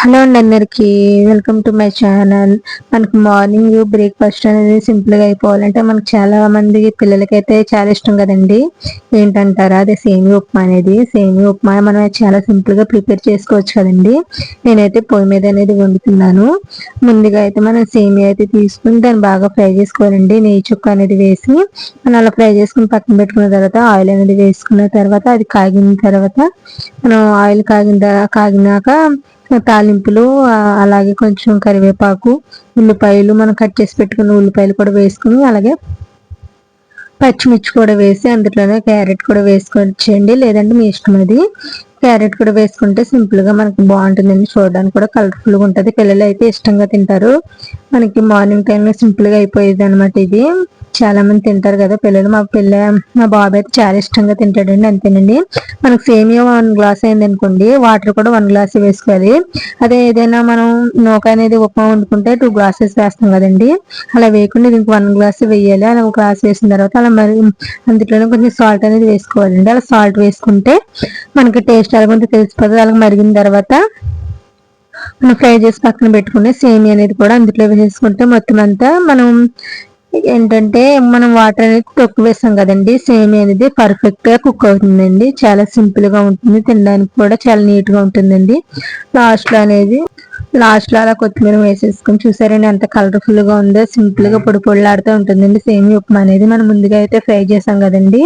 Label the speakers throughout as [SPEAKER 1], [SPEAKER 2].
[SPEAKER 1] Hello అండి అందరికి. Welcome to my channel. మనకు మార్నింగ్ బ్రేక్ఫాస్ట్ అనేది సింపుల్గా అయిపోవాలంటే మనకు చాలా మంది పిల్లలకైతే చాలా ఇష్టం కదండి. ఏంటంటారా? అదే సేమియా ఉప్మా అనేది. సేమియా ఉప్మా మనం చాలా సింపుల్గా ప్రిపేర్ చేసుకోవచ్చు కదండి. నేనైతే పొయ్యి మీద అనేది వండుతున్నాను. ముందుగా అయితే మనం సేమియా అయితే తీసుకుని దాన్ని బాగా ఫ్రై చేసుకోవాలండి. నెయ్యి చుక్క అనేది వేసి మనం అలా ఫ్రై చేసుకుని పక్కన పెట్టుకున్న తర్వాత ఆయిల్ అనేది వేసుకున్న తర్వాత అది కాగిన తర్వాత మనం ఆయిల్ కాగిన కాగినాక తాలింపులు అలాగే కొంచెం కరివేపాకు ఉల్లిపాయలు మనం కట్ చేసి పెట్టుకున్న ఉల్లిపాయలు కూడా వేసుకుని అలాగే పచ్చిమిర్చి కూడా వేసి అందులోనే క్యారెట్ కూడా వేసుకోవచ్చండి. లేదంటే మీ ఇష్టం అది. క్యారెట్ కూడా వేసుకుంటే సింపుల్గా మనకి బాగుంటుందండి. చూడడానికి కూడా కలర్ఫుల్గా ఉంటుంది. పిల్లలు అయితే ఇష్టంగా తింటారు. మనకి మార్నింగ్ టైంలో సింపుల్గా అయిపోయేది అనమాట ఇది. చాలా మంది తింటారు కదా పిల్లలు. మా పిల్ల మా బాబు అయితే చాలా ఇష్టంగా తింటాడండి. అంతేనండి. మనకు సేమియా వన్ గ్లాస్ అయింది అనుకోండి వాటర్ కూడా వన్ గ్లాస్ వేసుకోవాలి. అదే ఏదైనా మనం నూక అనేది ఉప్మా వండుకుంటే టూ గ్లాసెస్ వేస్తాం కదండి. అలా వేయకుండా దీనికి వన్ గ్లాస్ వేయాలి. అలా ఒక గ్లాస్ వేసిన తర్వాత అలా మరి అందులోనే కొంచెం సాల్ట్ అనేది వేసుకోవాలండి. అలా సాల్ట్ వేసుకుంటే మనకి టేస్ట్ అలా కొంచెం తెలిసిపోతుంది. అలా మరిగిన తర్వాత మనం ఫ్రై చేసి పక్కన పెట్టుకునే సేమియా అనేది కూడా అందులో వేసుకుంటే మొత్తం అంతా మనం ఏంటంటే మనం వాటర్ అనేది తొక్కు వేసాం కదండి. సేమ్ అనేది పర్ఫెక్ట్గా కుక్ అవుతుందండి. చాలా సింపుల్గా ఉంటుంది. తినడానికి కూడా చాలా నీట్గా ఉంటుందండి. లాస్ట్లో అనేది లాస్ట్లో అలా కొత్తిమీర వేసేసుకొని చూసారండి. ఎంత కలర్ఫుల్గా ఉందో సింపుల్గా పొడి పొడిలాడుతూ ఉంటుందండి. సేమ్ ఉప్మా అనేది మనం ముందుగా అయితే ఫ్రై చేసాం కదండి.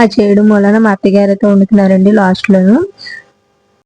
[SPEAKER 1] ఆ చేయడం వలన మా అత్తగారు అయితే వండుతున్నారండి లాస్ట్ లోను.